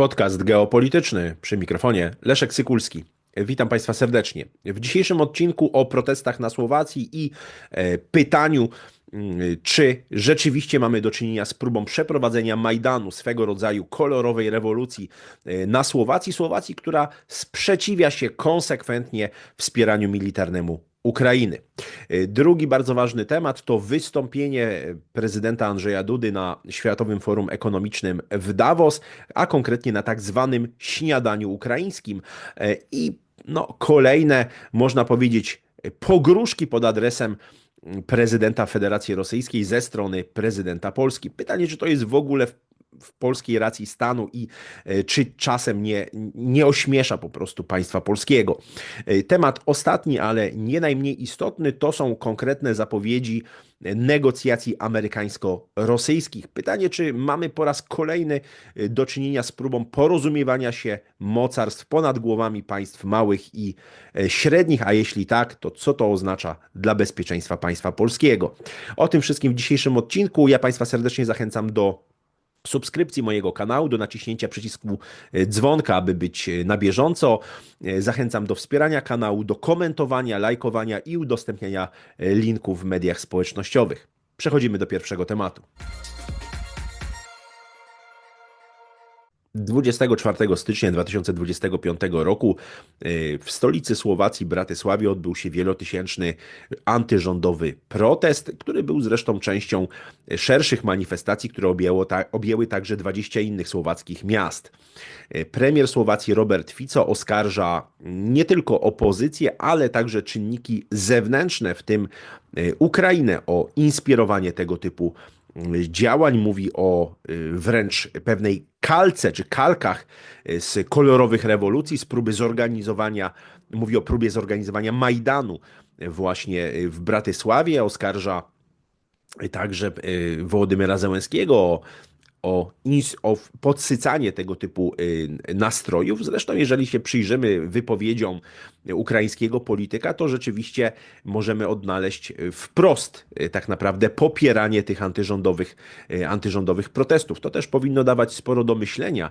Podcast geopolityczny przy mikrofonie Leszek Sykulski. Witam Państwa serdecznie. W dzisiejszym odcinku o protestach na Słowacji i e, pytaniu, mm, czy rzeczywiście mamy do czynienia z próbą przeprowadzenia Majdanu, swego rodzaju kolorowej rewolucji e, na Słowacji, Słowacji, która sprzeciwia się konsekwentnie wspieraniu militarnemu Ukrainy. E, drugi bardzo ważny temat to wystąpienie prezydenta Andrzeja Dudy na Światowym Forum Ekonomicznym w Davos, a konkretnie na tak zwanym śniadaniu ukraińskim. E, I no, kolejne, można powiedzieć, pogróżki pod adresem prezydenta Federacji Rosyjskiej ze strony prezydenta Polski. Pytanie, czy to jest w ogóle w w polskiej racji stanu i e, czy czasem nie, nie ośmiesza po prostu państwa polskiego. E, temat ostatni, ale nie najmniej istotny, to są konkretne zapowiedzi negocjacji amerykańsko-rosyjskich. Pytanie, czy mamy po raz kolejny e, do czynienia z próbą porozumiewania się mocarstw ponad głowami państw małych i średnich, a jeśli tak, to co to oznacza dla bezpieczeństwa państwa polskiego? O tym wszystkim w dzisiejszym odcinku. Ja Państwa serdecznie zachęcam do subskrypcji mojego kanału, do naciśnięcia przycisku e, dzwonka, aby być e, na bieżąco. E, zachęcam do wspierania kanału, do komentowania, lajkowania i udostępniania linków w mediach społecznościowych. Przechodzimy do pierwszego tematu. 24 stycznia 2025 roku y, w stolicy Słowacji, Bratysławie, odbył się wielotysięczny antyrządowy protest, który był zresztą częścią szerszych manifestacji, które objęło ta, objęły także 20 innych słowackich miast. Y, premier Słowacji Robert Fico oskarża nie tylko opozycję, ale także czynniki zewnętrzne, w tym y, Ukrainę, o inspirowanie tego typu działań, mówi o y, wręcz pewnej kalce czy kalkach y, z kolorowych rewolucji, z próby zorganizowania, mówi o próbie zorganizowania Majdanu właśnie w Bratysławie, oskarża także y, Wołodymyra Zełenskiego o o, o podsycanie tego typu y, nastrojów. Zresztą, jeżeli się przyjrzymy wypowiedziom ukraińskiego polityka, to rzeczywiście możemy odnaleźć wprost y, tak naprawdę popieranie tych antyrządowych, y, antyrządowych protestów. To też powinno dawać sporo do myślenia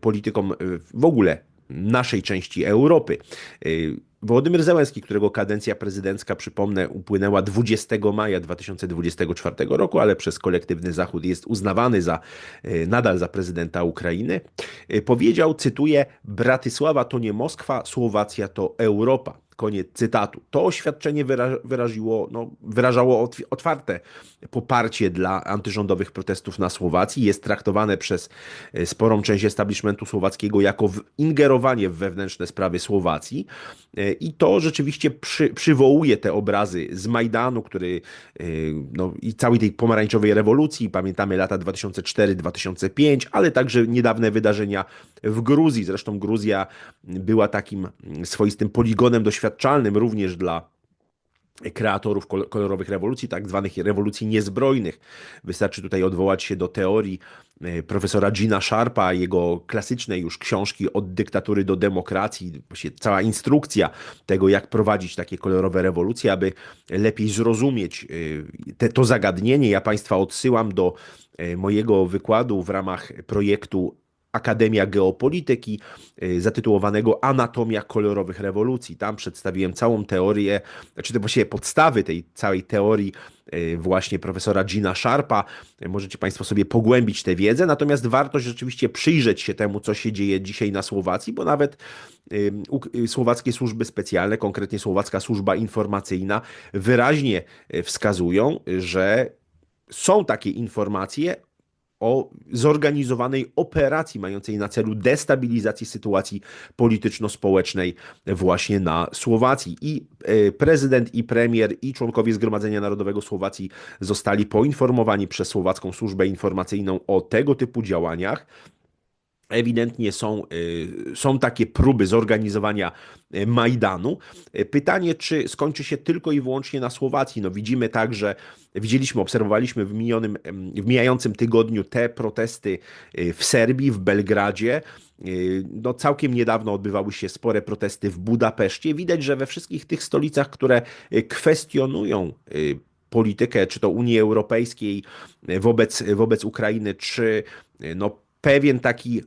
politykom w ogóle naszej części Europy. Wołodymyr Zełenski, którego kadencja prezydencka, przypomnę, upłynęła 20 maja 2024 roku, ale przez kolektywny Zachód jest uznawany za e, nadal za prezydenta Ukrainy, e, powiedział, cytuję: Bratysława to nie Moskwa, Słowacja to Europa. Koniec cytatu. To oświadczenie wyraziło, no, wyrażało otwarte poparcie dla antyrządowych protestów na Słowacji. Jest traktowane przez e, sporą część establishmentu słowackiego jako ingerowanie w wewnętrzne sprawy Słowacji. E, I to rzeczywiście przy, przywołuje te obrazy z Majdanu, który e, no, i całej tej pomarańczowej rewolucji. Pamiętamy lata 2004-2005, ale także niedawne wydarzenia w Gruzji. Zresztą Gruzja była takim swoistym poligonem doświadczalnym również dla kreatorów kolorowych rewolucji, tak zwanych rewolucji niezbrojnych. Wystarczy tutaj odwołać się do teorii e, profesora Gina Sharpa, jego klasycznej już książki Od dyktatury do demokracji, właśnie cała instrukcja tego, jak prowadzić takie kolorowe rewolucje, aby lepiej zrozumieć e, te, to zagadnienie. Ja Państwa odsyłam do e, mojego wykładu w ramach projektu Akademia Geopolityki, y, zatytułowanego Anatomia kolorowych rewolucji. Tam przedstawiłem całą teorię, znaczy to właściwie podstawy tej całej teorii y, właśnie profesora Gina Sharpa. Możecie Państwo sobie pogłębić tę wiedzę, natomiast warto rzeczywiście przyjrzeć się temu, co się dzieje dzisiaj na Słowacji, bo nawet y, słowackie służby specjalne, konkretnie słowacka służba informacyjna, wyraźnie wskazują, że są takie informacje o zorganizowanej operacji mającej na celu destabilizacji sytuacji polityczno-społecznej właśnie na Słowacji. I e, prezydent, i premier, i członkowie Zgromadzenia Narodowego Słowacji zostali poinformowani przez Słowacką Służbę Informacyjną o tego typu działaniach ewidentnie są, y, są takie próby zorganizowania y, Majdanu. Y, pytanie, czy skończy się tylko i wyłącznie na Słowacji? No widzimy także, widzieliśmy, obserwowaliśmy w, minionym, w mijającym tygodniu te protesty w Serbii, w Belgradzie. No, całkiem niedawno odbywały się spore protesty w Budapeszcie. Widać, że we wszystkich tych stolicach, które kwestionują politykę, czy to Unii Europejskiej wobec, wobec Ukrainy, czy no, pewien taki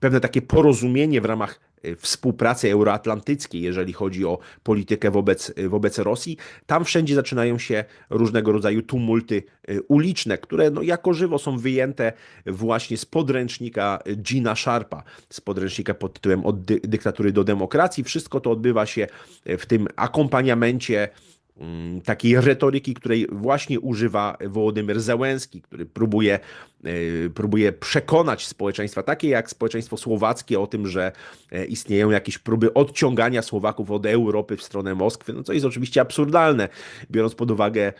pewne takie porozumienie w ramach współpracy euroatlantyckiej, jeżeli chodzi o politykę wobec, wobec Rosji. Tam wszędzie zaczynają się różnego rodzaju tumulty uliczne, które no, jako żywo są wyjęte właśnie z podręcznika Gina Sharpa, z podręcznika pod tytułem Od dy dyktatury do demokracji. Wszystko to odbywa się w tym akompaniamencie takiej retoryki, której właśnie używa Wołodymyr Zełenski, który próbuje, e, próbuje przekonać społeczeństwa, takie jak społeczeństwo słowackie, o tym, że e, istnieją jakieś próby odciągania Słowaków od Europy w stronę Moskwy, no co jest oczywiście absurdalne, biorąc pod uwagę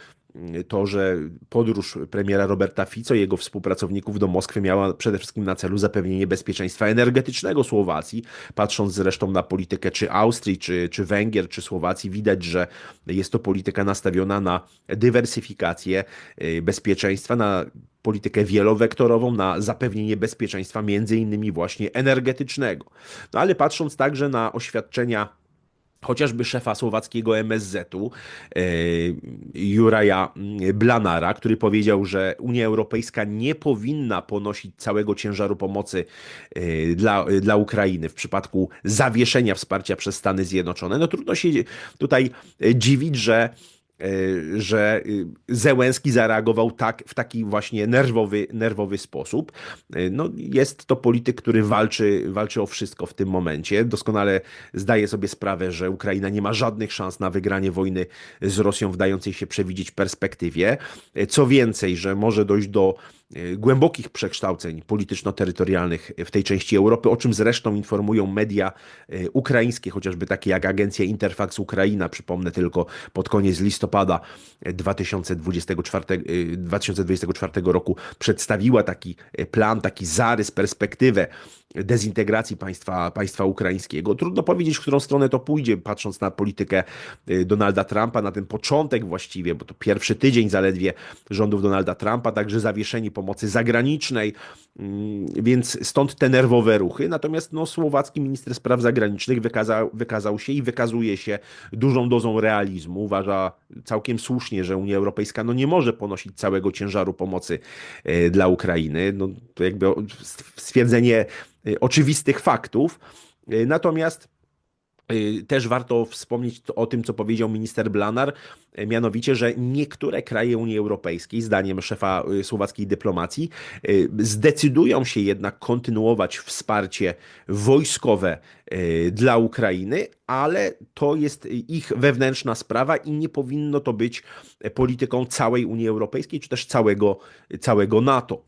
to, że podróż premiera Roberta Fico i jego współpracowników do Moskwy miała przede wszystkim na celu zapewnienie bezpieczeństwa energetycznego Słowacji. Patrząc zresztą na politykę czy Austrii, czy, czy Węgier, czy Słowacji, widać, że jest to polityka nastawiona na dywersyfikację y, bezpieczeństwa, na politykę wielowektorową, na zapewnienie bezpieczeństwa między innymi właśnie energetycznego. No ale patrząc także na oświadczenia chociażby szefa słowackiego MSZ-u, e, Juraja Blanara, który powiedział, że Unia Europejska nie powinna ponosić całego ciężaru pomocy e, dla, dla Ukrainy w przypadku zawieszenia wsparcia przez Stany Zjednoczone. No trudno się tutaj dziwić, że E, że y, Zełenski zareagował tak, w taki właśnie nerwowy, nerwowy sposób. E, no, jest to polityk, który walczy, walczy o wszystko w tym momencie. Doskonale zdaje sobie sprawę, że Ukraina nie ma żadnych szans na wygranie wojny z Rosją w dającej się przewidzieć perspektywie. Co więcej, że może dojść do głębokich przekształceń polityczno-terytorialnych w tej części Europy, o czym zresztą informują media e, ukraińskie, chociażby takie jak agencja Interfax Ukraina, przypomnę tylko pod koniec listopada 2024, 2024 roku przedstawiła taki plan, taki zarys, perspektywę dezintegracji państwa, państwa ukraińskiego. Trudno powiedzieć, w którą stronę to pójdzie, patrząc na politykę y, Donalda Trumpa, na ten początek właściwie, bo to pierwszy tydzień zaledwie rządów Donalda Trumpa, także zawieszenie pomocy zagranicznej, mm, więc stąd te nerwowe ruchy. Natomiast no, słowacki minister spraw zagranicznych wykazał, wykazał się i wykazuje się dużą dozą realizmu. Uważa całkiem słusznie, że Unia Europejska no, nie może ponosić całego ciężaru pomocy y, dla Ukrainy. No, to jakby stwierdzenie Y, oczywistych faktów. Y, natomiast też warto wspomnieć o tym, co powiedział minister Blanar, mianowicie, że niektóre kraje Unii Europejskiej, zdaniem szefa słowackiej dyplomacji, zdecydują się jednak kontynuować wsparcie wojskowe dla Ukrainy, ale to jest ich wewnętrzna sprawa i nie powinno to być polityką całej Unii Europejskiej, czy też całego, całego NATO.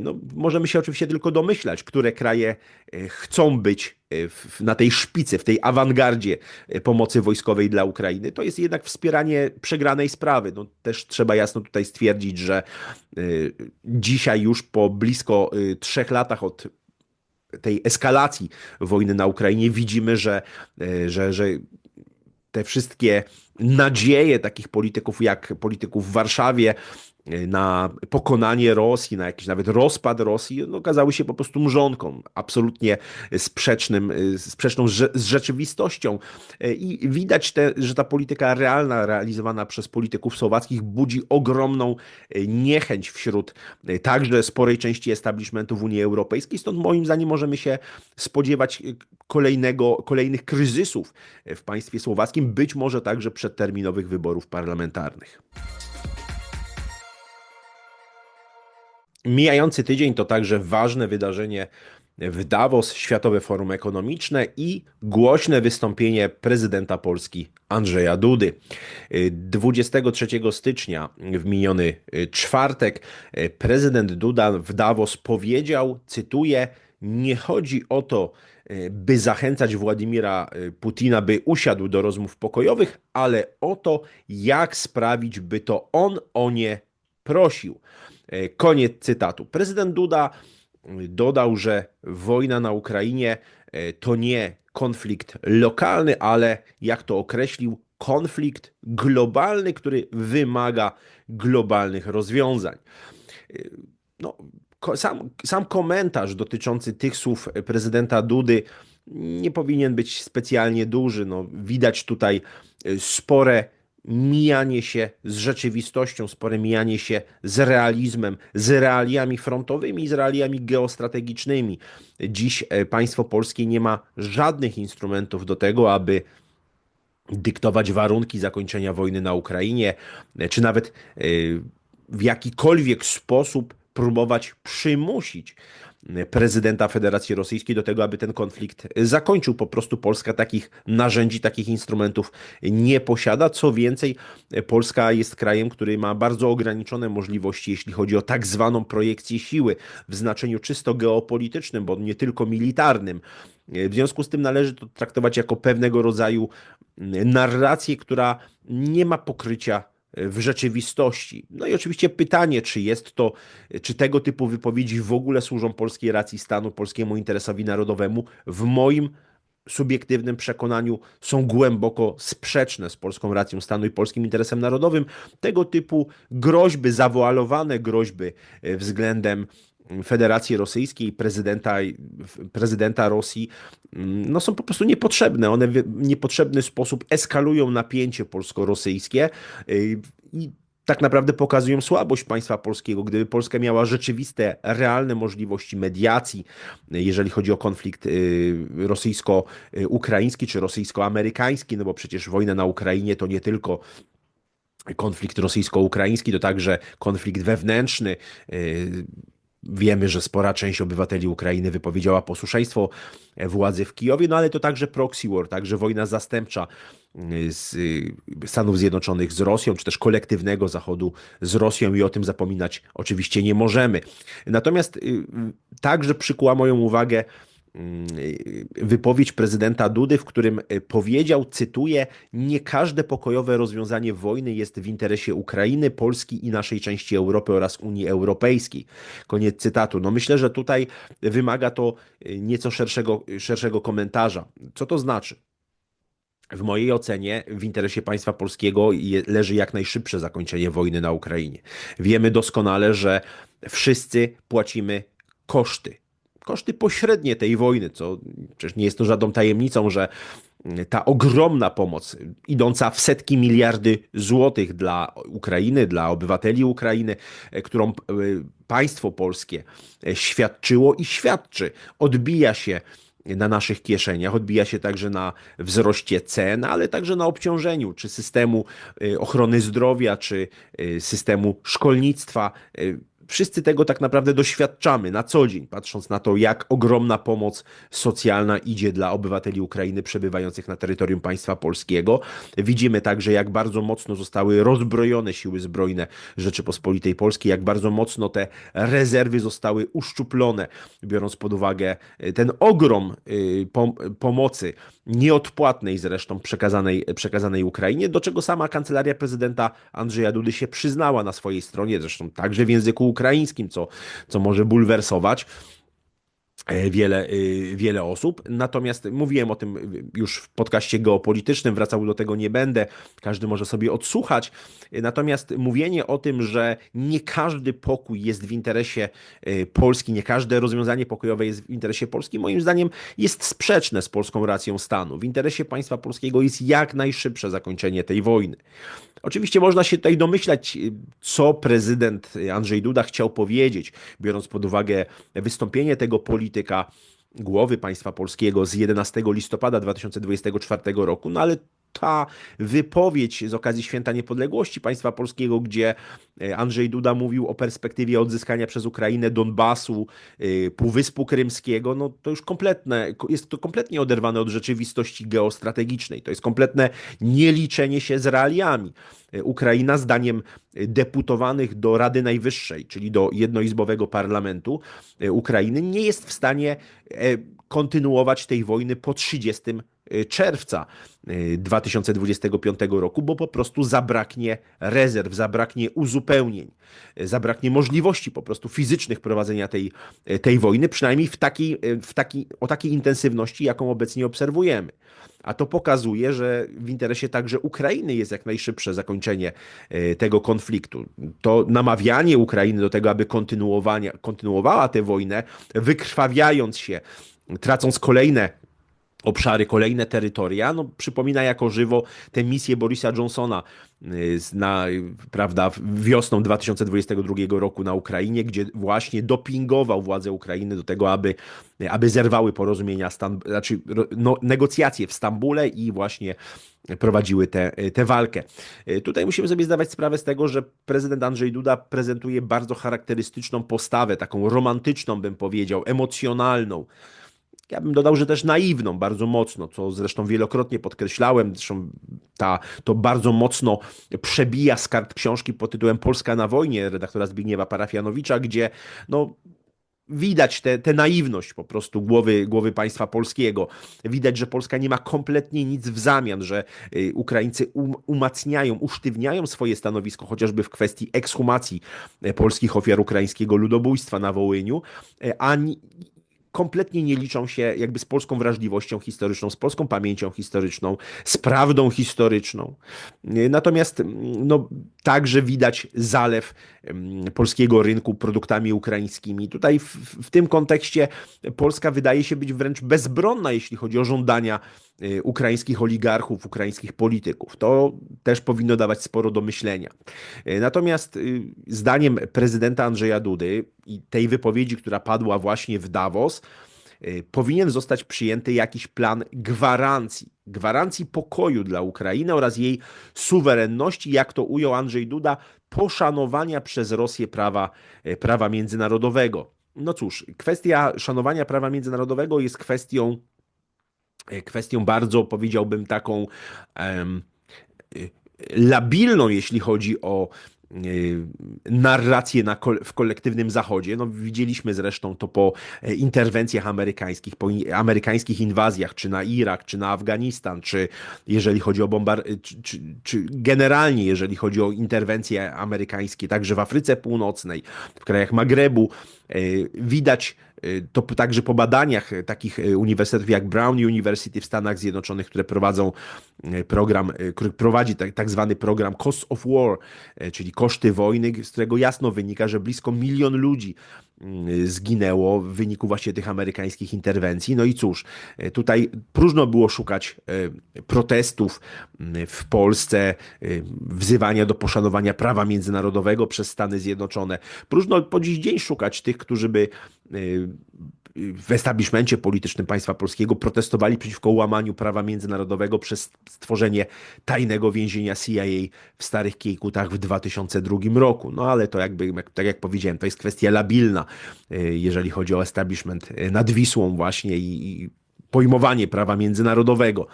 No, możemy się oczywiście tylko domyślać, które kraje e, chcą być e, na tej szpicy, w tej awangardzie e, pomocy wojskowej dla Ukrainy. To jest jednak wspieranie przegranej sprawy. No, też trzeba jasno tutaj stwierdzić, że dzisiaj już po blisko trzech latach od tej eskalacji wojny na Ukrainie. Widzimy, że, e, że, że te wszystkie nadzieje takich polityków jak polityków w Warszawie na pokonanie Rosji, na jakiś nawet rozpad Rosji, no, okazały się po prostu mrzonką, absolutnie sprzecznym, sprzeczną z rzeczywistością. I widać, te, że ta polityka realna, realizowana przez polityków słowackich budzi ogromną niechęć wśród także sporej części establishmentu w Unii Europejskiej. Stąd moim zdaniem możemy się spodziewać kolejnego, kolejnych kryzysów w państwie słowackim, być może także przedterminowych wyborów parlamentarnych. Mijający tydzień to także ważne wydarzenie w Davos, Światowe Forum Ekonomiczne i głośne wystąpienie prezydenta Polski Andrzeja Dudy. 23 stycznia w miniony czwartek prezydent Duda w Davos powiedział, cytuję, nie chodzi o to, by zachęcać Władimira Putina, by usiadł do rozmów pokojowych, ale o to, jak sprawić, by to on o nie prosił. E, koniec cytatu. Prezydent Duda dodał, że wojna na Ukrainie e, to nie konflikt lokalny, ale jak to określił, konflikt globalny, który wymaga globalnych rozwiązań. E, no, sam, sam komentarz dotyczący tych słów prezydenta Dudy nie powinien być specjalnie duży. No, widać tutaj spore mijanie się z rzeczywistością, spore mijanie się z realizmem, z realiami frontowymi z realiami geostrategicznymi. Dziś e, państwo polskie nie ma żadnych instrumentów do tego, aby dyktować warunki zakończenia wojny na Ukrainie, e, czy nawet e, w jakikolwiek sposób próbować przymusić prezydenta Federacji Rosyjskiej do tego, aby ten konflikt zakończył. Po prostu Polska takich narzędzi, takich instrumentów nie posiada. Co więcej, Polska jest krajem, który ma bardzo ograniczone możliwości, jeśli chodzi o tak zwaną projekcję siły w znaczeniu czysto geopolitycznym, bo nie tylko militarnym. W związku z tym należy to traktować jako pewnego rodzaju narrację, która nie ma pokrycia w rzeczywistości. No i oczywiście pytanie, czy jest to, czy tego typu wypowiedzi w ogóle służą polskiej racji stanu, polskiemu interesowi narodowemu, w moim subiektywnym przekonaniu są głęboko sprzeczne z polską racją stanu i polskim interesem narodowym. Tego typu groźby, zawoalowane groźby e, względem Federacji Rosyjskiej, prezydenta, prezydenta Rosji, mm, no są po prostu niepotrzebne. One w niepotrzebny sposób eskalują napięcie polsko-rosyjskie y, i tak naprawdę pokazują słabość państwa polskiego. Gdyby Polska miała rzeczywiste, realne możliwości mediacji, jeżeli chodzi o konflikt y, rosyjsko-ukraiński czy rosyjsko-amerykański, no bo przecież wojna na Ukrainie to nie tylko konflikt rosyjsko-ukraiński, to także konflikt wewnętrzny y, Wiemy, że spora część obywateli Ukrainy wypowiedziała posłuszeństwo władzy w Kijowie, no ale to także proxy war, także wojna zastępcza y, z y, Stanów Zjednoczonych z Rosją, czy też kolektywnego Zachodu z Rosją i o tym zapominać oczywiście nie możemy. Natomiast y, także przykuła moją uwagę Mm, wypowiedź prezydenta Dudy, w którym e, powiedział, cytuję: Nie każde pokojowe rozwiązanie wojny jest w interesie Ukrainy, Polski i naszej części Europy oraz Unii Europejskiej. Koniec cytatu. No myślę, że tutaj wymaga to nieco szerszego, szerszego komentarza. Co to znaczy? W mojej ocenie w interesie państwa polskiego leży jak najszybsze zakończenie wojny na Ukrainie. Wiemy doskonale, że wszyscy płacimy koszty koszty pośrednie tej wojny, co przecież nie jest to żadną tajemnicą, że ta ogromna pomoc, idąca w setki miliardy złotych dla Ukrainy, dla obywateli Ukrainy, e, którą e, państwo polskie e, świadczyło i świadczy, odbija się na naszych kieszeniach, odbija się także na wzroście cen, ale także na obciążeniu czy systemu ochrony zdrowia, czy systemu szkolnictwa wszyscy tego tak naprawdę doświadczamy na co dzień, patrząc na to, jak ogromna pomoc socjalna idzie dla obywateli Ukrainy przebywających na terytorium państwa polskiego. Widzimy także, jak bardzo mocno zostały rozbrojone siły zbrojne Rzeczypospolitej Polskiej, jak bardzo mocno te rezerwy zostały uszczuplone, biorąc pod uwagę e, ten ogrom y, pomocy, nieodpłatnej zresztą przekazanej, przekazanej Ukrainie, do czego sama kancelaria prezydenta Andrzeja Dudy się przyznała na swojej stronie, zresztą także w języku ukraińskim, co, co może bulwersować wiele, e, wiele osób. Natomiast mówiłem o tym już w podcaście geopolitycznym, wracał do tego nie będę, każdy może sobie odsłuchać. Natomiast mówienie o tym, że nie każdy pokój jest w interesie e, Polski, nie każde rozwiązanie pokojowe jest w interesie Polski, moim zdaniem jest sprzeczne z polską racją stanu. W interesie państwa polskiego jest jak najszybsze zakończenie tej wojny. Oczywiście można się tutaj domyślać, co prezydent Andrzej Duda chciał powiedzieć, biorąc pod uwagę wystąpienie tego polityka głowy państwa polskiego z 11 listopada 2024 roku, no ale ta wypowiedź z okazji Święta Niepodległości państwa polskiego, gdzie e, Andrzej Duda mówił o perspektywie odzyskania przez Ukrainę Donbasu, e, Półwyspu Krymskiego, no to już kompletne, jest to kompletnie oderwane od rzeczywistości geostrategicznej. To jest kompletne nieliczenie się z realiami. E, Ukraina, zdaniem deputowanych do Rady Najwyższej, czyli do jednoizbowego parlamentu Ukrainy, nie jest w stanie kontynuować tej wojny po 30 Y, czerwca 2025 y, roku, bo po prostu zabraknie rezerw, zabraknie uzupełnień, y, zabraknie możliwości po prostu fizycznych prowadzenia tej, tej wojny, przynajmniej w takiej, w takiej, o takiej intensywności, jaką obecnie obserwujemy. A to pokazuje, że w interesie także Ukrainy jest jak najszybsze zakończenie tego konfliktu. To namawianie Ukrainy do tego, aby kontynuowała tę wojnę, wykrwawiając się, tracąc kolejne obszary, kolejne terytoria. No, przypomina jako żywo tę misję Borisa Johnsona y, na, prawda, wiosną 2022 roku na Ukrainie, gdzie właśnie dopingował władze Ukrainy do tego, aby, aby zerwały porozumienia, stan, znaczy no, negocjacje w Stambule i właśnie prowadziły tę tę walkę. Y, Tutaj musimy sobie zdawać sprawę z tego, że prezydent Andrzej Duda prezentuje bardzo charakterystyczną postawę, taką romantyczną, bym powiedział, emocjonalną. Ja bym dodał, że też naiwną bardzo mocno, co zresztą wielokrotnie podkreślałem. Zresztą ta, to bardzo mocno przebija z kart książki pod tytułem Polska na wojnie redaktora Zbigniewa Parafianowicza, gdzie no, widać tę naiwność po prostu głowy, głowy państwa polskiego. Widać, że Polska nie ma kompletnie nic w zamian, że y, Ukraińcy um, umacniają, usztywniają swoje stanowisko, chociażby w kwestii ekshumacji e, polskich ofiar ukraińskiego ludobójstwa na Wołyniu, e, a kompletnie nie liczą się jakby z polską wrażliwością historyczną, z polską pamięcią historyczną, z prawdą historyczną. Natomiast mm, no, także widać zalew mm, polskiego rynku produktami ukraińskimi. Tutaj w, w tym kontekście Polska wydaje się być wręcz bezbronna, jeśli chodzi o żądania ukraińskich oligarchów, ukraińskich polityków. To też powinno dawać sporo do myślenia. Y, Natomiast y, zdaniem prezydenta Andrzeja Dudy i tej wypowiedzi, która padła właśnie w Davos, y, powinien zostać przyjęty jakiś plan gwarancji, gwarancji pokoju dla Ukrainy oraz jej suwerenności, jak to ujął Andrzej Duda, poszanowania przez Rosję prawa, y, prawa międzynarodowego. No cóż, kwestia szanowania prawa międzynarodowego jest kwestią, y, kwestią bardzo, powiedziałbym, taką y, labilną, jeśli chodzi o y, narrację na, w kolektywnym Zachodzie. No, widzieliśmy zresztą to po e, interwencjach amerykańskich, po amerykańskich inwazjach, czy na Irak, czy na Afganistan, czy jeżeli chodzi o bombar... Czy, czy, czy generalnie jeżeli chodzi o interwencje amerykańskie, także w Afryce Północnej, w krajach Magrebu, e, widać e, to p- także po badaniach e, takich e, uniwersytetów jak Brown University w Stanach Zjednoczonych, które prowadzą program, który prowadzi tak, tak zwany program Cost of War, czyli koszty wojny, z którego jasno wynika, że blisko milion ludzi zginęło w wyniku właśnie tych amerykańskich interwencji. No i cóż, tutaj próżno było szukać protestów w Polsce, wzywania do poszanowania prawa międzynarodowego przez Stany Zjednoczone. Próżno po dziś dzień szukać tych, którzy by w establishmencie politycznym państwa polskiego protestowali przeciwko łamaniu prawa międzynarodowego przez stworzenie tajnego więzienia CIA w Starych Kiejkutach w 2002 roku. No ale to jakby, jak- tak jak powiedziałem, to jest kwestia labilna, y, jeżeli chodzi o establishment y, nad Wisłą właśnie i, i pojmowanie prawa międzynarodowego.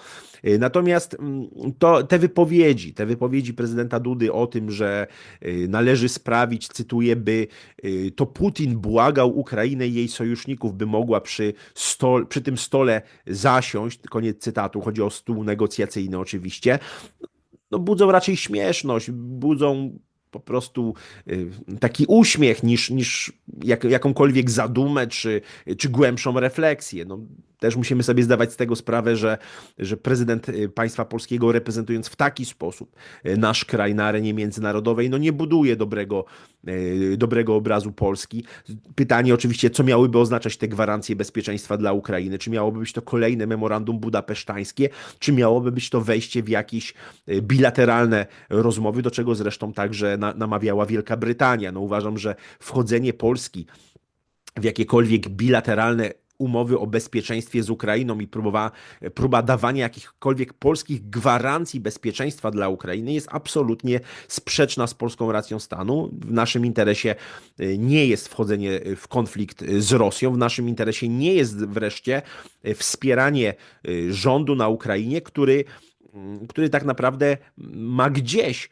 Y, Natomiast mm, to, te wypowiedzi, te wypowiedzi prezydenta Dudy o tym, że y, należy sprawić, cytuję, by y, to Putin błagał Ukrainę i jej sojuszników, by mogła przy, stol, przy tym stole zasiąść, koniec cytatu, chodzi o stół negocjacyjny oczywiście, no, budzą raczej śmieszność, budzą po prostu y, taki uśmiech niż, niż jak, jakąkolwiek zadumę czy, czy głębszą refleksję. No, też musimy sobie zdawać z tego sprawę, że, że prezydent y, państwa polskiego reprezentując w taki sposób y, nasz kraj na arenie międzynarodowej, no nie buduje dobrego, y, dobrego obrazu Polski. Pytanie oczywiście, co miałyby oznaczać te gwarancje bezpieczeństwa dla Ukrainy? Czy miałoby być to kolejne memorandum budapesztańskie, czy miałoby być to wejście w jakieś bilateralne rozmowy, do czego zresztą także na, namawiała Wielka Brytania. No uważam, że wchodzenie Polski w jakiekolwiek bilateralne umowy o bezpieczeństwie z Ukrainą i próba, próba dawania jakichkolwiek polskich gwarancji bezpieczeństwa dla Ukrainy jest absolutnie sprzeczna z polską racją stanu. W naszym interesie y, nie jest wchodzenie w konflikt z Rosją, w naszym interesie nie jest wreszcie y, wspieranie y, rządu na Ukrainie, który, który tak naprawdę ma gdzieś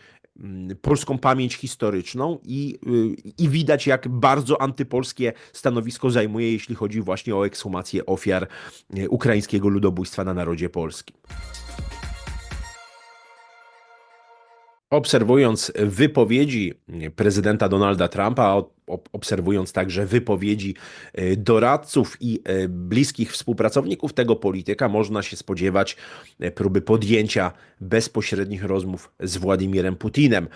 polską pamięć historyczną i, y, i widać, jak bardzo antypolskie stanowisko zajmuje, jeśli chodzi właśnie o ekshumację ofiar y, ukraińskiego ludobójstwa na narodzie polskim. Obserwując wypowiedzi prezydenta Donalda Trumpa, obserwując także wypowiedzi e, doradców i e, bliskich współpracowników tego polityka, można się spodziewać e, próby podjęcia bezpośrednich rozmów z Władimirem Putinem.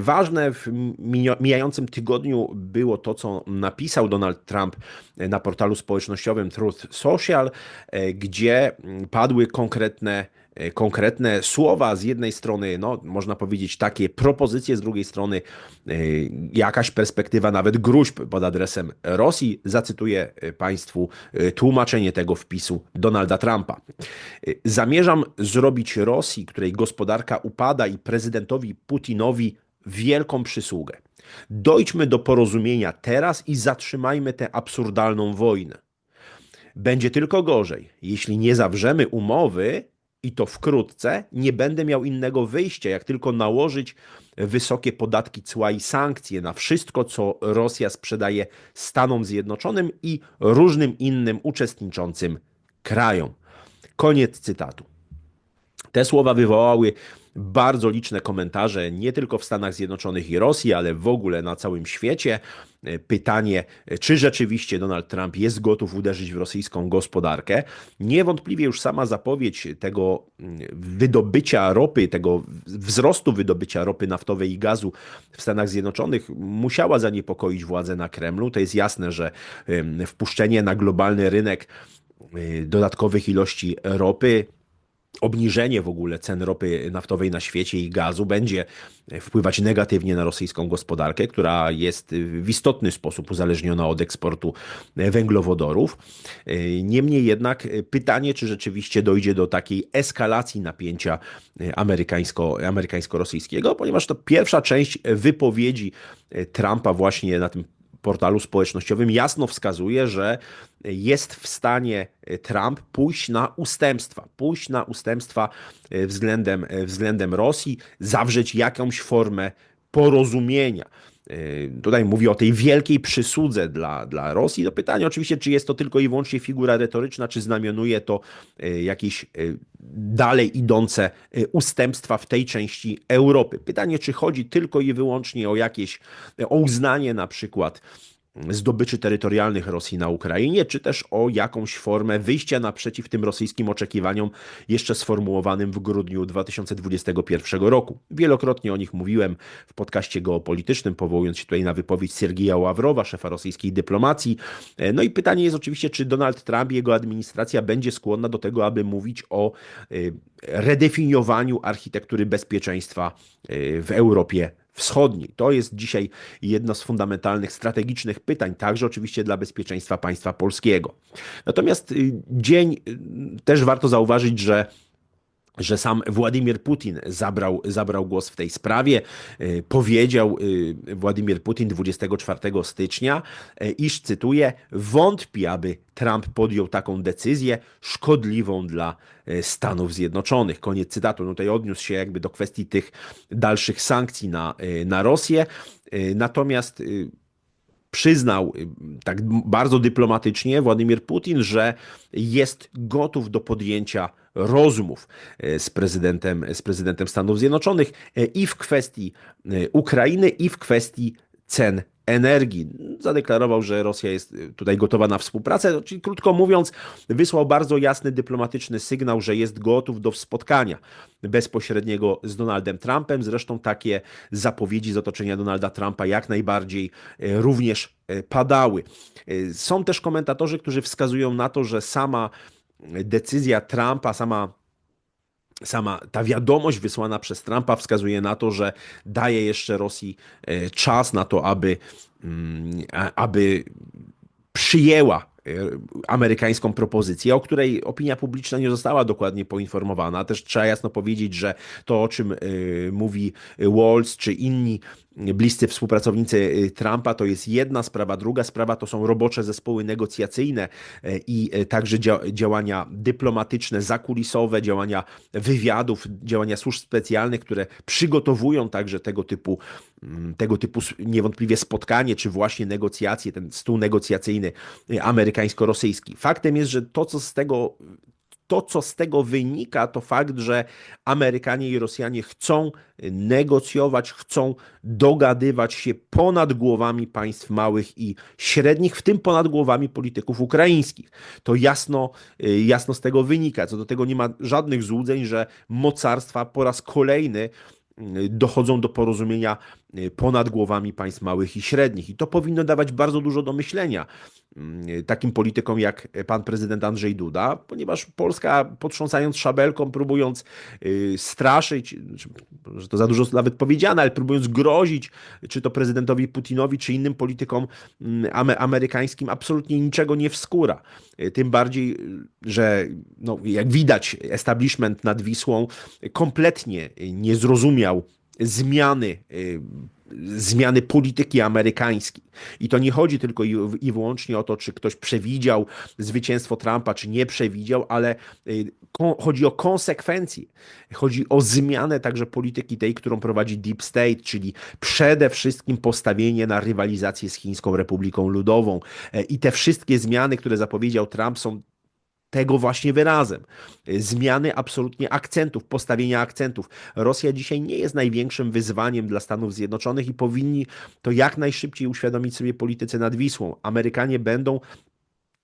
Ważne w mijającym tygodniu było to, co napisał Donald Trump na portalu społecznościowym Truth Social, gdzie padły konkretne konkretne słowa, z jednej strony, no, można powiedzieć, takie propozycje, z drugiej strony e, jakaś perspektywa nawet gruźb pod adresem Rosji. Zacytuję e, Państwu tłumaczenie tego wpisu Donalda Trumpa. Zamierzam zrobić Rosji, której gospodarka upada i prezydentowi Putinowi wielką przysługę. Dojdźmy do porozumienia teraz i zatrzymajmy tę absurdalną wojnę. Będzie tylko gorzej, jeśli nie zawrzemy umowy, i to wkrótce, nie będę miał innego wyjścia, jak tylko nałożyć wysokie podatki cła i sankcje na wszystko, co Rosja sprzedaje Stanom Zjednoczonym i różnym innym uczestniczącym krajom. Koniec cytatu. Te słowa wywołały bardzo liczne komentarze, nie tylko w Stanach Zjednoczonych i Rosji, ale w ogóle na całym świecie. Pytanie, czy rzeczywiście Donald Trump jest gotów uderzyć w rosyjską gospodarkę. Niewątpliwie już sama zapowiedź tego wydobycia ropy, tego wzrostu wydobycia ropy naftowej i gazu w Stanach Zjednoczonych musiała zaniepokoić władze na Kremlu. To jest jasne, że wpuszczenie na globalny rynek y, dodatkowych ilości ropy obniżenie w ogóle cen ropy naftowej na świecie i gazu będzie wpływać negatywnie na rosyjską gospodarkę, która jest w istotny sposób uzależniona od eksportu węglowodorów. Niemniej jednak pytanie, czy rzeczywiście dojdzie do takiej eskalacji napięcia amerykańsko, amerykańsko-rosyjskiego, ponieważ to pierwsza część wypowiedzi Trumpa właśnie na tym portalu społecznościowym jasno wskazuje, że jest w stanie Trump pójść na ustępstwa, pójść na ustępstwa względem, względem Rosji, zawrzeć jakąś formę porozumienia. Y, tutaj mówi o tej wielkiej przysłudze dla, dla Rosji. To pytanie oczywiście, czy jest to tylko i wyłącznie figura retoryczna, czy znamionuje to y, jakieś y, dalej idące ustępstwa w tej części Europy. Pytanie, czy chodzi tylko i wyłącznie o jakieś, o uznanie na przykład zdobyczy terytorialnych Rosji na Ukrainie, czy też o jakąś formę wyjścia naprzeciw tym rosyjskim oczekiwaniom jeszcze sformułowanym w grudniu 2021 roku. Wielokrotnie o nich mówiłem w podcaście geopolitycznym, powołując się tutaj na wypowiedź Sergija Ławrowa, szefa rosyjskiej dyplomacji. No i pytanie jest oczywiście, czy Donald Trump i jego administracja będzie skłonna do tego, aby mówić o y, redefiniowaniu architektury bezpieczeństwa y, w Europie Wschodniej. To jest dzisiaj jedno z fundamentalnych, strategicznych pytań, także oczywiście dla bezpieczeństwa państwa polskiego. Natomiast y, dzień y, też warto zauważyć, że że sam Władimir Putin zabrał, zabrał głos w tej sprawie. Y, powiedział Władimir Putin 24 stycznia, iż cytuję: Wątpi, aby Trump podjął taką decyzję szkodliwą dla e, Stanów Zjednoczonych. Koniec cytatu. No tutaj odniósł się jakby do kwestii tych dalszych sankcji na, e, na Rosję. E, natomiast przyznał tak bardzo dyplomatycznie Władimir Putin, że jest gotów do podjęcia rozmów z prezydentem, z prezydentem Stanów Zjednoczonych i w kwestii Ukrainy, i w kwestii cen energii. Zadeklarował, że Rosja jest tutaj gotowa na współpracę, czyli krótko mówiąc, wysłał bardzo jasny dyplomatyczny sygnał, że jest gotów do spotkania bezpośredniego z Donaldem Trumpem. Zresztą takie zapowiedzi z otoczenia Donalda Trumpa jak najbardziej e, również e, padały. Są też komentatorzy, którzy wskazują na to, że sama decyzja Trumpa, sama sama ta wiadomość wysłana przez Trumpa wskazuje na to, że daje jeszcze Rosji e, czas na to, aby, mm, aby przyjęła e, amerykańską propozycję, o której opinia publiczna nie została dokładnie poinformowana. Też trzeba jasno powiedzieć, że to, o czym e, mówi Walls czy inni bliscy współpracownicy y, Trumpa to jest jedna sprawa. Druga sprawa to są robocze zespoły negocjacyjne y, i y, także działania dyplomatyczne, zakulisowe, działania wywiadów, działania służb specjalnych, które przygotowują także tego typu, mm, tego typu niewątpliwie spotkanie, czy właśnie negocjacje, ten stół negocjacyjny amerykańsko-rosyjski. Faktem jest, że to, co z tego to, co z tego wynika, to fakt, że Amerykanie i Rosjanie chcą negocjować, chcą dogadywać się ponad głowami państw małych i średnich, w tym ponad głowami polityków ukraińskich. To jasno, jasno z tego wynika. Co do tego nie ma żadnych złudzeń, że mocarstwa po raz kolejny dochodzą do porozumienia ponad głowami państw małych i średnich. I to powinno dawać bardzo dużo do myślenia mm, takim politykom jak pan prezydent Andrzej Duda, ponieważ Polska potrząsając szabelką, próbując y, straszyć, że to za dużo nawet powiedziane, ale próbując grozić, czy to prezydentowi Putinowi, czy innym politykom mm, amerykańskim, absolutnie niczego nie wskóra. Y, tym bardziej, że no, jak widać, establishment nad Wisłą kompletnie nie zrozumiał zmiany y, zmiany polityki amerykańskiej. I to nie chodzi tylko i, wyłącznie o to, czy ktoś przewidział zwycięstwo Trumpa, czy nie przewidział, ale y, chodzi o konsekwencje. Chodzi o zmianę także polityki tej, którą prowadzi Deep State, czyli przede wszystkim postawienie na rywalizację z Chińską Republiką Ludową. E, I te wszystkie zmiany, które zapowiedział Trump, są tego właśnie wyrazem. Zmiany absolutnie akcentów, postawienia akcentów. Rosja dzisiaj nie jest największym wyzwaniem dla Stanów Zjednoczonych i powinni to jak najszybciej uświadomić sobie polityce nad Wisłą. Amerykanie będą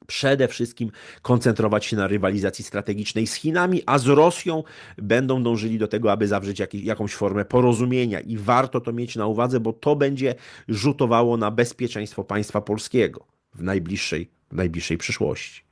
przede wszystkim koncentrować się na rywalizacji strategicznej z Chinami, a z Rosją będą dążyli do tego, aby zawrzeć jakąś formę porozumienia. I warto to mieć na uwadze, bo to będzie rzutowało na bezpieczeństwo państwa polskiego w najbliższej, w najbliższej przyszłości.